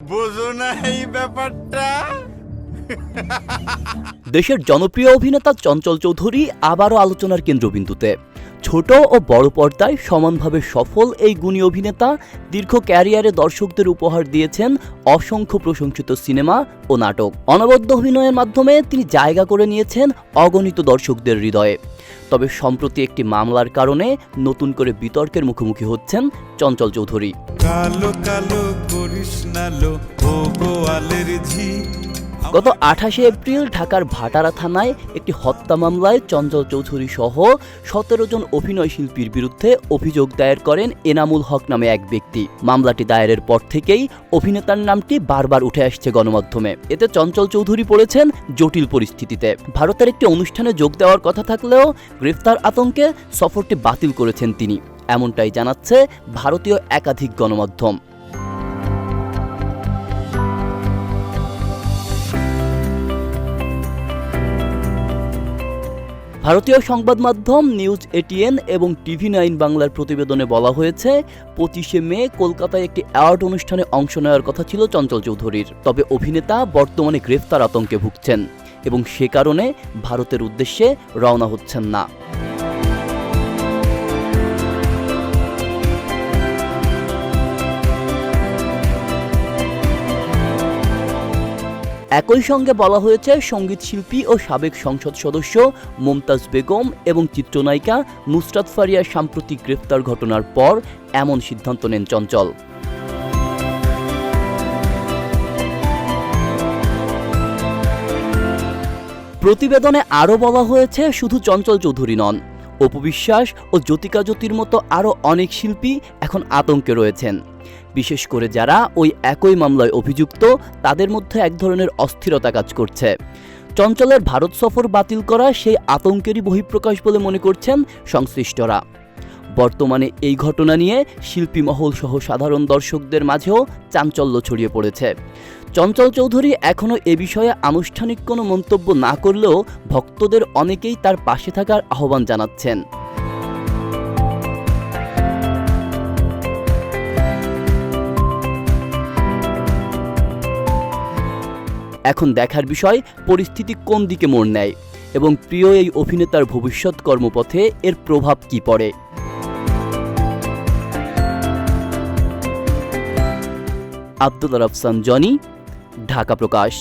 বোঝো না এই ব্যাপারটা? দেশের জনপ্রিয় অভিনেতা চঞ্চল চৌধুরী আবারও আলোচনার কেন্দ্রবিন্দুতে। ছোট ও বড় পর্দায় সমানভাবে সফল এই গুণী অভিনেতা দীর্ঘ ক্যারিয়ারে দর্শকদের উপহার দিয়েছেন অসংখ্য প্রশংসিত সিনেমা ও নাটক। অনবদ্য অভিনয়ের মাধ্যমে তিনি জায়গা করে নিয়েছেন অগণিত দর্শকদের হৃদয়ে। তবে সম্প্রতি একটি মামলার কারণে নতুন করে বিতর্কের মুখোমুখি হচ্ছেন চঞ্চল চৌধুরী। গত আঠাশে এপ্রিল ঢাকার ভাটারা থানায় একটি হত্যা মামলায় চঞ্চল চৌধুরী সহ সতেরো জন অভিনয় শিল্পীর বিরুদ্ধে অভিযোগ দায়ের করেন এনামুল হক নামে এক ব্যক্তি। মামলাটি দায়েরের পর থেকেই অভিনেতার নামটি বারবার উঠে আসছে গণমাধ্যমে। এতে চঞ্চল চৌধুরী পড়েছেন জটিল পরিস্থিতিতে। ভারতের একটি অনুষ্ঠানে যোগ দেওয়ার কথা থাকলেও গ্রেফতার আতঙ্কে সফরটি বাতিল করেছেন তিনি। এমনটাই জানাচ্ছে ভারতীয় একাধিক গণমাধ্যম। ভারতীয় সংবাদ মাধ্যম নিউজ এটিএন এবং টিভি নাইন বাংলার প্রতিবেদনে বলা হয়েছে, পঁচিশে মে কলকাতায় একটি অ্যাওয়ার্ড অনুষ্ঠানে অংশ নেওয়ার কথা ছিল চঞ্চল চৌধুরীর। তবে অভিনেতা বর্তমানে গ্রেফতার আতঙ্কে ভুগছেন এবং সে কারণে ভারতের উদ্দেশ্যে রওনা হচ্ছেন না। একই সঙ্গে বলা হয়েছে, সংগীত শিল্পী ও সাবেক সংসদ সদস্য মমতাজ বেগম এবং চিত্রনায়িকা নুসরাত ফারিয়ার সাম্প্রতিক গ্রেফতার ঘটনার পর এমন সিদ্ধান্ত নেন চঞ্চল। প্রতিবেদনে আরও বলা হয়েছে, শুধু চঞ্চল চৌধুরী নন অপবিশ্বাস ও জ্যোতিকা জ্যোতির মতো আরও অনেক শিল্পী এখন আতঙ্কে রয়েছেন। বিশেষ করে যারা ওই একই মামলায় অভিযুক্ত, তাদের মধ্যে এক ধরনের অস্থিরতা কাজ করছে। চঞ্চলের ভারত সফর বাতিল করা সেই আতঙ্কেরই বহিঃপ্রকাশ বলে মনে করছেন সংশ্লিষ্টরা। বর্তমানে এই ঘটনা নিয়ে শিল্পী মহল সহ সাধারণ দর্শকদের মাঝেও চাঞ্চল্য ছড়িয়ে পড়েছে। চঞ্চল চৌধুরী এখনও এ বিষয়ে আনুষ্ঠানিক কোনো মন্তব্য না করলেও ভক্তদের অনেকেই তার পাশে থাকার আহ্বান জানাচ্ছেন। এখন দেখার বিষয়, পরিস্থিতি কোন দিকে মোড় নেয় এবং প্রিয় এই অভিনেতার ভবিষ্যৎ কর্মপথে এর প্রভাব কি পড়ে? আব্দুল রাফসান জনি ঢাকা প্রকাশ।